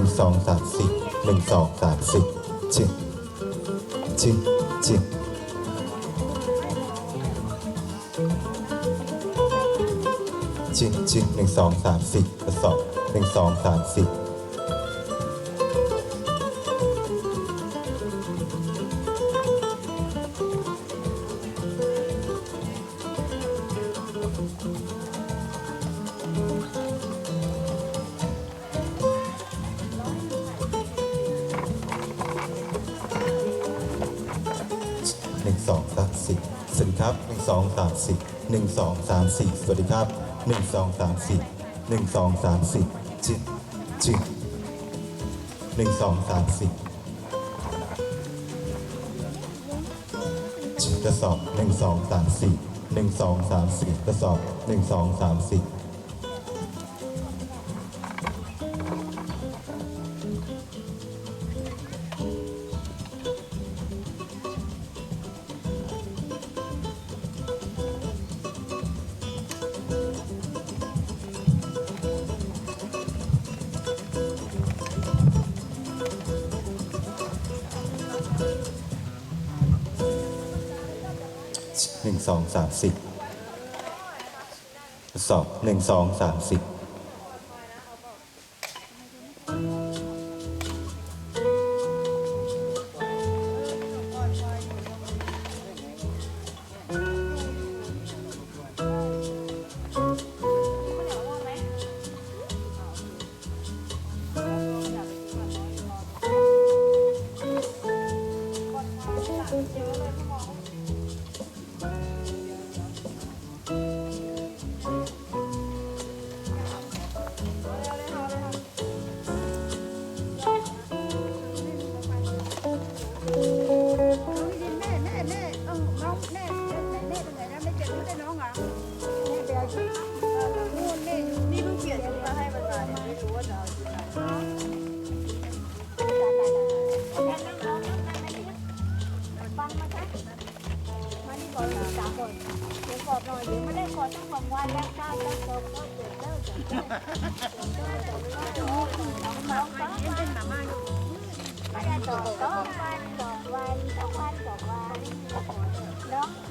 นึ่งสองสามสี่หนึ่งสองสามสี่จิจิจิจิจิหนึ่งสองสามสี่สอบหนึ่งสองสามสี่ หนึ่งสองสามสี่สวัสดีครับหนึ่งสองสามสี่หนึ่งสองสามสี่สวัสดีครับหนึ่งสองสามสี่หนึ่งสองสามสี่จิจิหนึ่งสองสามสี่จิกระสอบหนึ่งสองสามสี่หนึ่งสองสามสี่กระสอบหนึ่งสองสามสี่ หนึ่งสองสามสิบสอบมสิบ แม่แม่แม่ตรงนนะไม่เจ็บไม่ได้น้องเหรอแม่ไปเอาชุดนู่นแม่อยู่นี่เพิ่งเปลี่ยนชุดมาให้มันมาเนี่ยไม่รู้ว่าจะเอาชุดไหนฟังมาจ้ะมานี่ก่อนเลยสามคนเดี๋ยวกอดหน่อยเดี๋ยวไม่ได้กอดตั้งสองวันแล้วข้าวตั้งสองก็เจ็บเลิกเจ็บเลิกเจ็บเลิกเจ็บเลิกเจ็บเลิกน้องน้องน้องเป็นหมาม่าไม่ได้สองสองวันสองวันส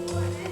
Oh, yeah.